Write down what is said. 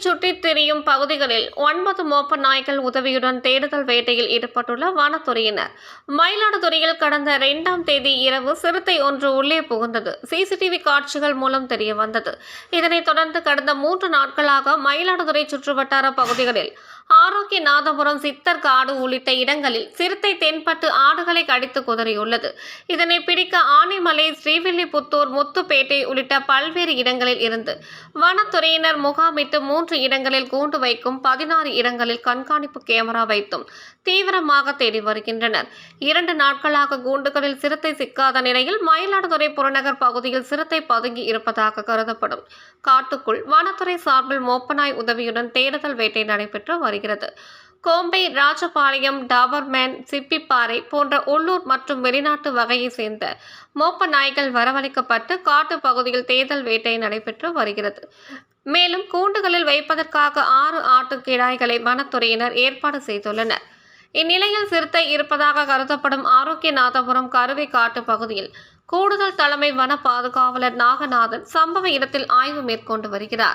சுற்றித் திரியும் பகுதிகளில் ஒன்பது மோப்ப நாய்கள் உதவியுடன் தேடுதல் வேட்டையில் ஈடுபட்டுள்ள வனத்துறையினர். மயிலாடுதுறையில் கடந்த இரண்டாம் தேதி இரவு சிறுத்தை ஒன்று உள்ளே புகுந்தது. சிசிடிவி காட்சிகள் மூலம் தெரிய வந்தது இதனைத் தொடர்ந்து கடந்த மூன்று நாட்களாக மயிலாடுதுறை சுற்றுவட்டார பகுதிகளில் ஆரோக்கியநாதபுரம் சித்தர் காடு உள்ளிட்ட இடங்களில் சிறுத்தை தென்பட்டு ஆடுகளை கடித்து குதறியுள்ளது. இதனை பிடிக்க ஆனைமலை ஸ்ரீவில்லிபுத்தூர் முத்துப்பேட்டை உள்ளிட்ட பல்வேறு இடங்களில் இருந்து வனத்துறையினர் முகாமிட்டு மூன்று இடங்களில் கூண்டு வைக்கும் பதினாறு இடங்களில் கண்காணிப்பு கேமரா வைத்தும் தீவிரமாக தேடி வருகின்றனர். இரண்டு நாட்களாக கூண்டுகளில் சிறுத்தை சிக்காத நிலையில் மயிலாடுதுறை புறநகர் பகுதியில் சிறுத்தை பதுங்கி இருப்பதாக கருதப்படும். காட்டுக்குள் வனத்துறை சார்பில் மோப்பனாய் உதவியுடன் தேடுதல் வேட்டை நடைபெற்று வருகிறது. கோம்பை ராஜபாளையம் டாபர்மேன் சிப்பிப்பாறை போன்ற உள்ளூர் மற்றும் வெளிநாட்டு வகையை சேர்ந்த மோப்ப நாய்கள் வரவழைக்கப்பட்டு காட்டு பகுதியில் தேர்தல் வேட்டை நடைபெற்று வருகிறது. மேலும் கூண்டுகளில் வைப்பதற்காக ஆறு ஆட்டு கிடாய்களை வனத்துறையினர் ஏற்பாடு செய்துள்ளனர். இந்நிலையில் சிறுத்தை இருப்பதாக கருதப்படும் ஆரோக்கியநாதபுரம் கருவை காட்டு பகுதியில் கூடுதல் தலைமை வன பாதுகாவலர் நாகநாதன் சம்பவ இடத்தில் ஆய்வு மேற்கொண்டு வருகிறார்.